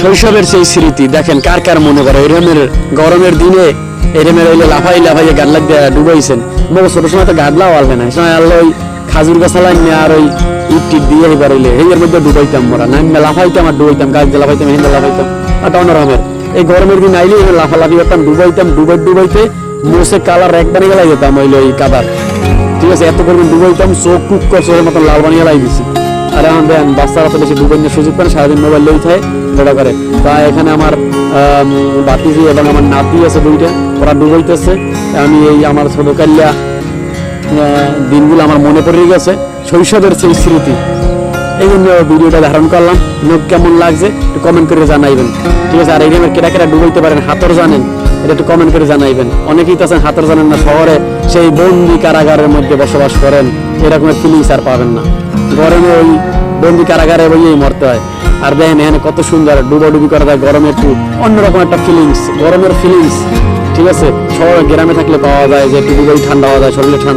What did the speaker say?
শৈশবের সেই স্মৃতি, দেখেন কার কার মনে করে এরমের গরমের দিনে এরমের হইলে লাফাই লাফাইয়ে গাড লাগ দিয়ে ডুবাইছেন। মগো ছোট সময় তো গাডলাও আলবে না। সময় আল্লাহ ওই খাজুর গাছ লাইনে আর ওই ইট দিয়ে এবার হইলে এর মধ্যে ডুবাইতাম মোরা। নাইমে লাফাইতাম আর ডুবাইতাম, গাছ দিয়ে লাফাইতাম হিন্দে লাফাইতাম, আর অন্যরকমের এই গরমের দিন আইলে এবার লাফালাফি করতাম, ডুবাইতাম, ডুবাই ডুবাইতে মোসে কালার এক বানিয়ে গেলাই যেতাম হইল এই কাদার ঠিক আছে, এত পরিমাণ ডুবাইতাম, চোখ কুক করে চোখের মতন লাল বানিয়ে লাই দিছি। দেন, বাচ্চারা তো বেশি সুযোগ পান সারাদিন মোবাইল থাকে যেটা করে। এখানে আমার বাতিজি এবং আমার নাতি আছে দুইটা, ওরা ডুবাইতেছে। আমি এই আমার দিনগুলো আমার মনে পড়ে গেছে, শৈশবের সেই স্মৃতি। এই জন্য ভিডিওটা ধারণ করলাম। লোক কেমন লাগছে, একটু কমেন্ট করে জানাইবেন। ঠিক আছে, আর এই গেমের কেটা কেটা ডুবাইতে পারেন, হাতর জানেন, এটা একটু কমেন্ট করে জানাইবেন। অনেকেই তো আছেন হাতর জানেন না, শহরে সেই বন্দি কারাগারের মধ্যে বসবাস করেন, এরকম ফিলিংস আর পাবেন না। গরমে ওই বন্দি কারাগারে বইয়েই মরতে হয়। আর দেখেন এখানে কত সুন্দর ডুবাডুবি করা যায় গরমে একটু অন্যরকম একটা ফিলিংস গরমের ফিলিংস ঠিক আছে? সব গ্রামে থাকলে পাওয়া যায় যে একটু ঠান্ডা হওয়া যায়, শরীরে ঠান্ডা